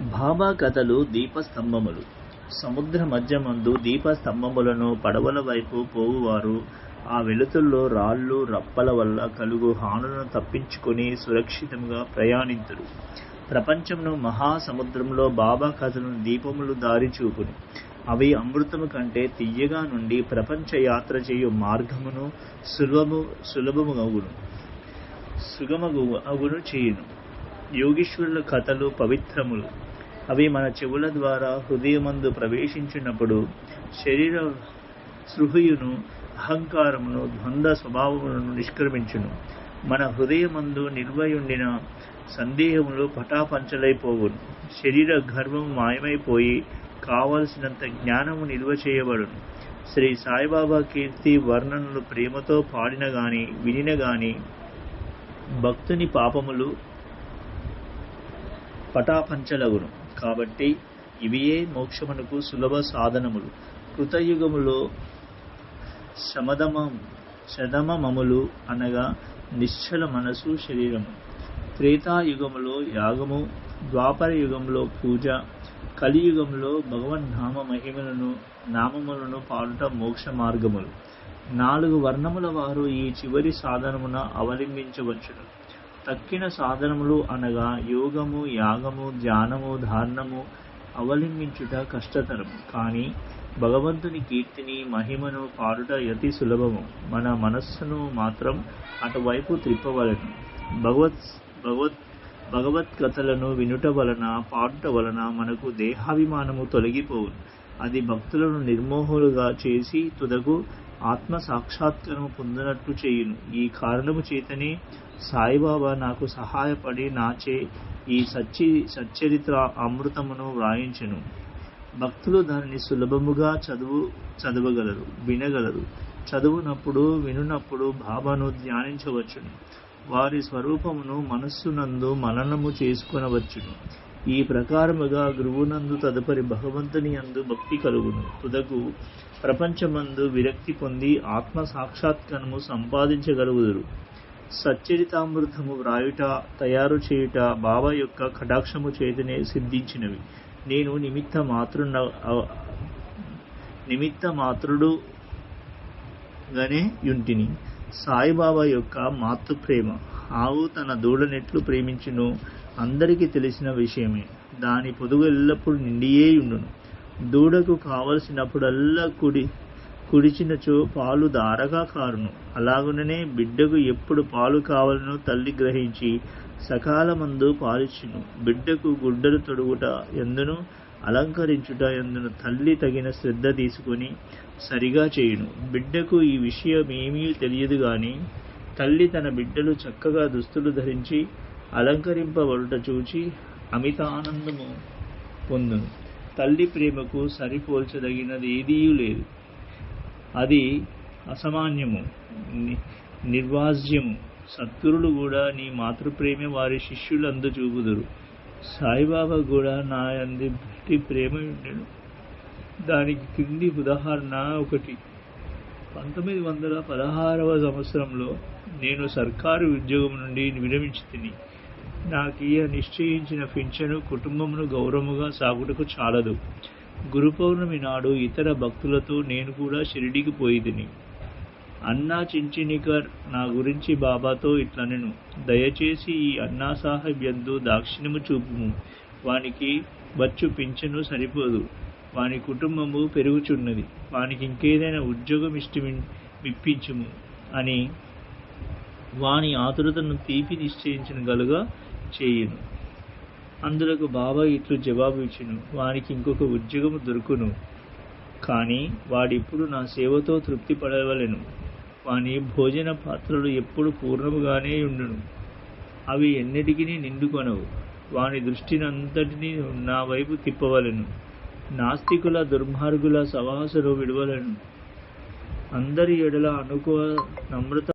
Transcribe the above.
బాబా కథలు దీపస్తంభములు. సముద్ర మధ్యమందు దీపస్తంభములను పడవల వైపు పోవువారు. ఆ వెలుతుల్లో రాళ్ళు రప్పల వల్ల కలుగు హానులను తప్పించుకొని సురక్షితంగా ప్రయాణింతురు. ప్రపంచమును మహాసముద్రంలో బాబా కథలను దీపములు దారి చూపును. అవి అమృతము కంటే తియ్యగా నుండి ప్రపంచ యాత్ర చేయు మార్గమును సులభము సులభముగవును సుగమగు అగును చేయును. యోగీశ్వరుల కథలు పవిత్రములు. అవి మన చెవుల ద్వారా హృదయమందు ప్రవేశించినప్పుడు శరీర సృహయును అహంకారమును ద్వంద్వ స్వభావములను నిష్క్రమించును. మన హృదయమందు నిల్వయుండిన సందేహములు పటాపంచలైపోవును శరీర గర్వం మాయమైపోయి కావలసినంత జ్ఞానము నిల్వ చేయబడును. శ్రీ సాయిబాబా కీర్తి వర్ణనలు ప్రేమతో పాడిన గాని వినిన గాని భక్తుని పాపములు పటాపంచలగును. కాబట్టి ఇవియే మోక్షమునకు సులభ సాధనములు. కృతయుగములో శమదమం శదమమములు అనగా నిశ్చల మనసు శరీరము. త్రేతాయుగములో యాగము ద్వాపర యుగంలో పూజ కలియుగంలో భగవన్నామ మహిమలను నామములను పాడుట మోక్ష మార్గములు. నాలుగు వర్ణముల వారు ఈ చివరి సాధనమున అవలంబించవచ్చును. తక్కిన సాధనములు అనగా యోగము యాగము ధ్యానము ధారణము అవలంబించుట కష్టతరం. కానీ భగవంతుని కీర్తిని మహిమను పాడుట అతి సులభము. మన మనస్సును మాత్రం అటువైపు త్రిప్పవలను. భగవత్ భగవత్ భగవత్ కథలను వినుట వలన పాడుట వలన మనకు దేహాభిమానము తొలగిపోవు అది భక్తులను నిర్మోహులుగా చేసి తుదకు ఆత్మ సాక్షాత్కారం పొందినట్లు చేయును. ఈ కారణము చేతనే సాయిబాబా నాకు సహాయపడి నాచే ఈ సచ్చి సచ్చరిత్ర అమృతమును వ్రాయించెను. భక్తులు దానిని సులభముగా చదువు చదవగలరు వినగలరు. చదువునప్పుడు వినునప్పుడు బాబాను ధ్యానించవచ్చును. వారి స్వరూపమును మనస్సునందు మననము చేసుకొనవచ్చును. ఈ ప్రకారముగా గురువునందు తదుపరి భగవంతుని యందు భక్తి కలుగును. తుదకు ప్రపంచమందు విరక్తి పొంది ఆత్మ సాక్షాత్కరము సంపాదించగలుగుదురు. సచ్చరితామృతము వ్రాయుట తయారు చేయుట బాబా యొక్క కటాక్షము చేతనే సిద్ధించినవి. నేను నిమిత్త మాతృ నిమిత్త మాతృడు గనే యుంటిని. సాయిబాబా యొక్క మాతృప్రేమ. ఆవు తన దూడనెట్లు ప్రేమించును. అందరికీ తెలిసిన విషయమే. దాని పొదుగు ఎల్లప్పుడూ నిండియే ఉండును. దూడకు కావలసినప్పుడల్లా కుడి కుడిచినచో పాలు దారగా కారును. అలాగుననే బిడ్డకు ఎప్పుడు పాలు కావాలనో తల్లి గ్రహించి సకాలమందు పాలిచ్చును. బిడ్డకు గుడ్డలు తొడుగుట ఎందును? అలంకరించుట ఎందును? తల్లి తగిన శ్రద్ధ తీసుకొని సరిగా చేయును. బిడ్డకు ఈ విషయం ఏమీ తెలియదు కానీ తల్లి తన బిడ్డలు చక్కగా దుస్తులు ధరించి అలంకరింపబడుట చూచి అమితానందము పొందును. తల్లి ప్రేమకు సరిపోల్చదగినది ఏదీ లేదు. అది అసామాన్యము నిర్వాజ్యము. సద్గురులు కూడా నీ మాతృప్రేమ వారి శిష్యులందు చూపుదురు. సాయిబాబా కూడా నా అంది భక్తి ప్రేమ ఉండెను. దానికి కింది ఉదాహరణ ఒకటి. పంతొమ్మిది వందల పదహారవ సంవత్సరంలో నేను సర్కారు ఉద్యోగం నుండి విరమించి తిని నాకు నిశ్చయించిన పింఛను కుటుంబమును గౌరవముగా సాగుటకు చాలదు. గురు పౌర్ణమి నాడు ఇతర భక్తులతో నేను కూడా షిరిడికి పోయిదిని అన్నా చించినికర్ నా గురించి బాబాతో ఇట్లనెను. దయచేసి ఈ అన్నా సాహెబ్ ఎందు దాక్షిణ్యము చూపుము. వానికి వచ్చు పింఛను సరిపోదు. వాని కుటుంబము పెరుగుచున్నది. వానికి ఇంకేదైనా ఉద్యోగం ఇష్టమి ఇప్పించుము అని వాని ఆతురతను తీపి నిశ్చయించిన గలుగా చేయను. అందులకు బాబా ఇట్లు జవాబు ఇచ్చును వానికి ఇంకొక ఉద్యోగము దొరుకును. కానీ వాడిప్పుడు నా సేవతో తృప్తి పడవలెను. వాని భోజన పాత్రలు ఎప్పుడు పూర్ణముగానే ఉండును. అవి ఎన్నిటికీ నిండుకొనవు. వాని దృష్టినంతటినీ నా వైపు తిప్పవలెను. నాస్తికుల దుర్మార్గుల సవాసులు విడవలను. అందరి ఎడల అనుకో నమ్రత